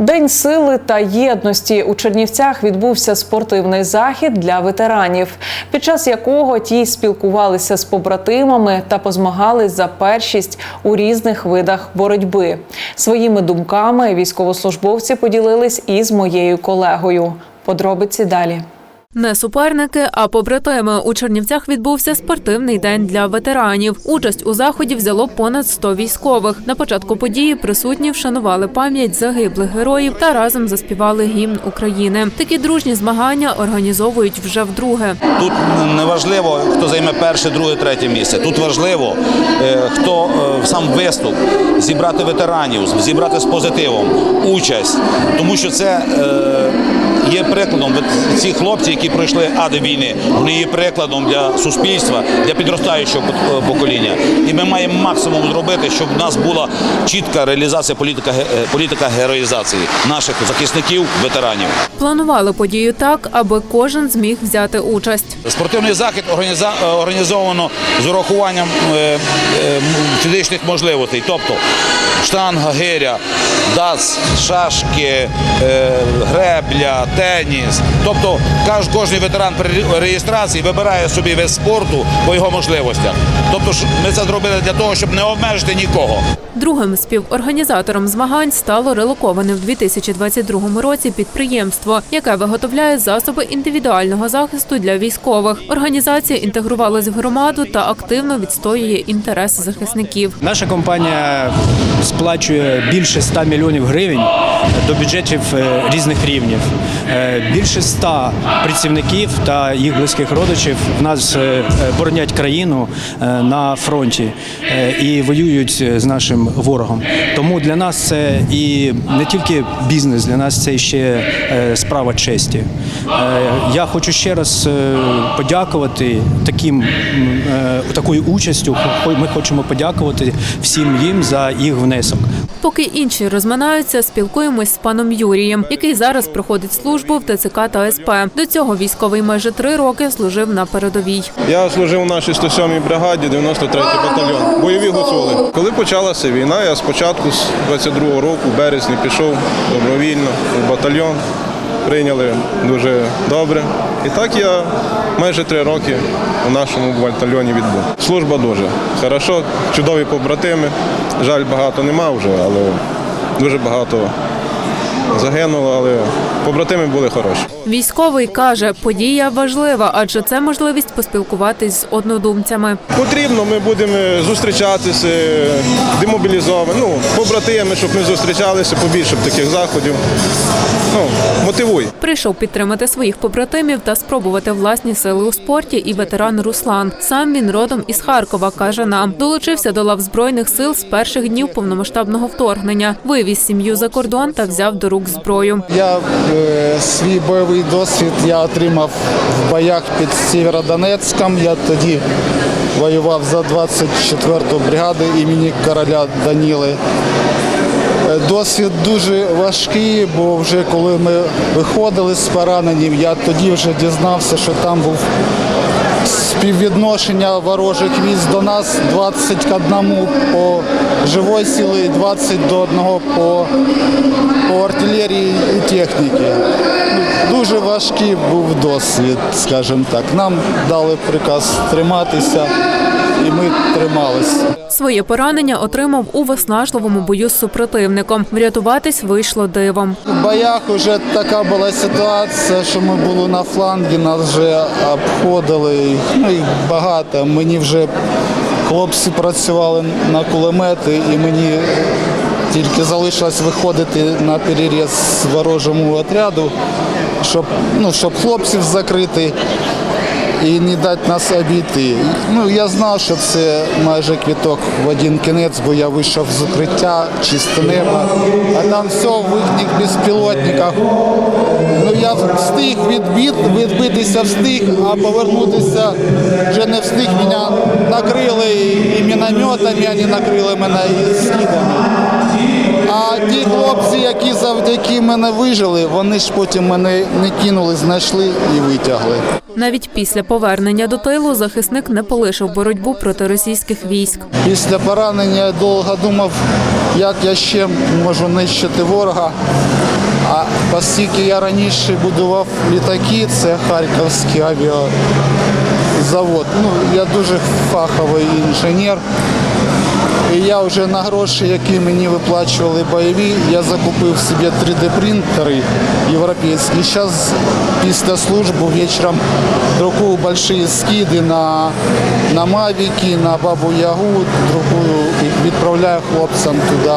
День сили та єдності у Чернівцях відбувся спортивний захід для ветеранів, під час якого ті спілкувалися з побратимами та позмагались за першість у різних видах боротьби. Своїми думками військовослужбовці поділились із моєю колегою. Подробиці далі. Не суперники, а побратими. У Чернівцях відбувся спортивний день для ветеранів. Участь у заході взяло понад 100 військових. На початку події присутні вшанували пам'ять загиблих героїв та разом заспівали гімн України. Такі дружні змагання організовують вже вдруге. Тут не важливо, хто займе перше, друге, третє місце. Тут важливо, е, хто е, сам виступ, зібрати ветеранів, зібрати з позитивом, участь, тому що це е, прикладом. Ці хлопці, які пройшли ади війни, вони є прикладом для суспільства, для підростаючого е, покоління. І ми маємо максимум зробити, щоб в нас була чітка реалізація політика, е, політика героїзації наших захисників, ветеранів. Планували подію так, аби кожен зміг взяти участь. Спортивний захід е, організовано з урахуванням фізичних можливостей, тобто штанга, гиря, дац, шашки, гребля, теніс. Тобто кож, кожен ветеран при реєстрації вибирає собі вид спорту по його можливостях. Тобто ж ми це зробили для того, щоб не обмежити нікого. Другим співорганізатором змагань стало релоковане в 2022 році підприємство, яке виготовляє засоби індивідуального захисту для військових. Організація інтегрувалась в громаду та активно відстоює інтереси захисників. Наша компанія сплачує більше 100 мільйонів гривень до бюджетів е, різних рівнів. Більше 100 працівників та їх близьких родичів в нас е, е, боронять країну е, на фронті і воюють з нашим ворогом. Тому для нас це і не тільки бізнес, для нас це ще справа честі. Я хочу ще раз подякувати таким такою участю. Ми хочемо подякувати всім їм за їх внесок. Поки інші розминаються, спілкуємось з паном Юрієм, який зараз проходить службу в ТЦК та СП. До цього військовий майже три роки служив на передовій. Я служив у нашій 107-й бригаді, 93-й батальйон. Бойові гуцули. Коли почалася війна, я спочатку з 22-го року, в березні, пішов добровільно в батальйон. Прийняли дуже добре. І так я майже три роки у нашому батальйоні відбув. Служба дуже хорошо, чудові побратими. Жаль, багато нема вже, але дуже багато загинуло, але побратими були хороші. Військовий каже, подія важлива, адже це можливість поспілкуватись з однодумцями. Потрібно, ми будемо зустрічатися, демобілізовані, ну, побратими, щоб ми зустрічалися побільше б таких заходів. Ну, мотивуй. Прийшов підтримати своїх побратимів та спробувати власні сили у спорті. І ветеран Руслан. Сам він родом із Харкова каже нам. Долучився до лав збройних сил з перших днів повномасштабного вторгнення. Вивіз сім'ю за кордон та взяв до рук зброю. Я е, свій бойовий досвід я отримав в боях під Сєвєродонецьком. Я тоді воював за 24-ту бригаду імені короля Даніли. Е, Досвід дуже важкий, бо вже коли ми виходили з пораненням, я тоді вже дізнався, що там був співвідношення ворожих військ до нас 20 к 1 по живої сили і 20 до 1 по, по артилерії і техніці. Дуже важкий був досвід, скажімо так. Нам дали приказ триматися, і ми трималися. Своє поранення отримав у виснажливому бою з супротивником. Врятуватись вийшло дивом. В боях вже така була ситуація, що ми були на флангі, нас вже обходили. Ну, їх багато. Мені вже хлопці працювали на кулемети, і мені тільки залишилось виходити на переріз ворожому отряду, щоб, ну, щоб хлопців закрити і не дати нас обійти. Ну, я знав, що це майже квіток в один кінець, бо я вийшов з укриття, чисте небо, а там все в їхніх безпілотниках. Ну, я встиг відбит, відбитися встиг, а повернутися вже не встиг. Мене накрили і мінометами, вони накрили мене і скидами. А ті хлопці, які завдяки мене вижили, вони ж потім мене не кинули, знайшли і витягли. Навіть після повернення до тилу захисник не полишив боротьбу проти російських військ. Після поранення я довго думав, як я ще можу нищити ворога. А оскільки я раніше будував літаки, це Харківський авіазавод. Ну, я дуже фаховий інженер. І я вже на гроші, які мені виплачували бойові, я закупив собі 3D-принтери європейські. Зараз після служби вечором друкую великі скиди на, на Мавіки, на Бабу Ягу, друкую і відправляю хлопцям туди.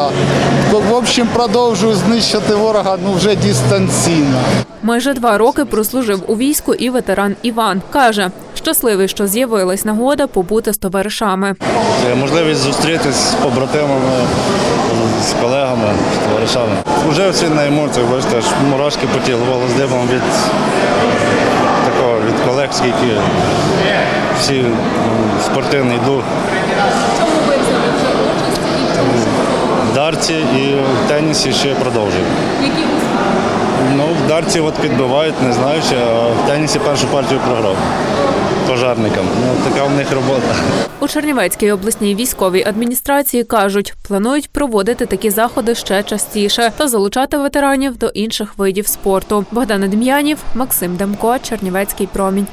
В общем, продовжую знищити ворога ну, вже дистанційно. Майже два роки прослужив у війську і ветеран Іван. Каже, щасливий, що з'явилась нагода побути з товаришами. Це можливість зустрітися з побратимами, з колегами, з товаришами. Уже всі на емоціях, бачите, аж мурашки по тілу, дибом від такого, від колег, скільки всі спортивний дух. В дарці і в тенісі ще продовжую. Ну, в дарці от підбивають, не знаю, що в тенісі першу партію програв пожарникам. Ну, така в них робота. У Чернівецькій обласній військовій адміністрації кажуть, планують проводити такі заходи ще частіше та залучати ветеранів до інших видів спорту. Богдана Дем'янів, Максим Демко, Чернівецький промінь.